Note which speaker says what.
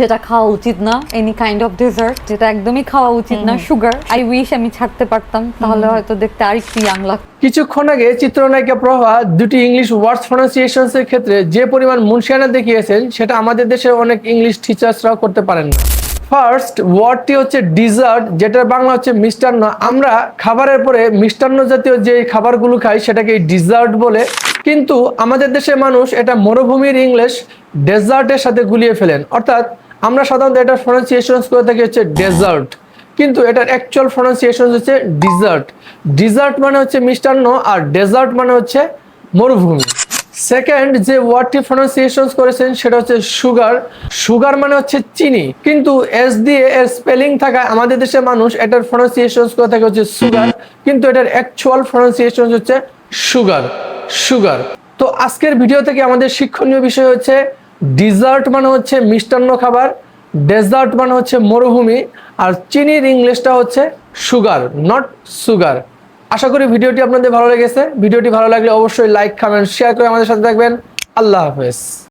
Speaker 1: যেটা খাওয়া উচিত না এনি কাইন্ড অফ ডেজার্ট যেটা একদমই খাওয়া উচিত না সুগার আই উইশ আমি ছাড়তে পারতাম তাহলে হয়তো দেখতে আরেকটু ইয়াং লাগতো।
Speaker 2: কিছুক্ষণ আগে চিত্রনায়িকা প্রভা দুটি ইংলিশ ওয়ার্ডস প্রনাউন্সিয়েশনস এর ক্ষেত্রে যে পরিমাণ মুনশিয়ানা দেখিয়েছেন সেটা আমাদের দেশের অনেক ইংলিশ টিচার্সরাও করতে পারেন না। ফার্স্ট ওয়ার্ডটি হচ্ছে ডিজার্ট যেটার বাংলা হচ্ছে মিষ্টান্ন। আমরা খাবারের পরে মিষ্টান্ন জাতীয় যে খাবারগুলো খাই সেটাকে ডিজার্ট বলে। কিন্তু আমাদের দেশের মানুষ এটা মরুভূমির ইংলিশ ডেজার্টের সাথে গুলিয়ে ফেলেন। অর্থাৎ আমরা সাধারণত এটা প্রনাউন্সিয়েশন করে থাকি হচ্ছে ডেজার্ট কিন্তু এটার অ্যাকচুয়াল প্রনাউন্সিয়েশন হচ্ছে ডিজার্ট ডিজার্ট মানে হচ্ছে মিষ্টান্ন আর ডেজার্ট মানে হচ্ছে মরুভূমি। সেকেন্ড যে ওয়ার্ডটি প্রনাউন্সিয়েশন করেছেন, সেটা হচ্ছে সুগার সুগার মানে হচ্ছে চিনি, কিন্তু এস দিয়ে এর স্পেলিং থাকায় আমাদের দেশের মানুষ এটার প্রনাউন্সিয়েশন করে থাকে হচ্ছে সুগার কিন্তু এটার অ্যাকচুয়াল প্রনাউন্সিয়েশন হচ্ছে সুগার সুগার তো আজকের ভিডিও থেকে আমাদের শিক্ষণীয় বিষয় হচ্ছে ডিজার্ট মানে হচ্ছে মিষ্টান্ন খাবার ডেজার্ট মানে হচ্ছে মরুভূমি, আর চিনির ইংলিশটা হচ্ছে সুগার নট সুগার আশা করি ভিডিওটি আপনাদের ভালো লেগেছে। ভিডিওটি ভালো লাগলে অবশ্যই লাইক কমেন্ট শেয়ার করে আমাদের সাথে থাকবেন। আল্লাহ হাফেজ।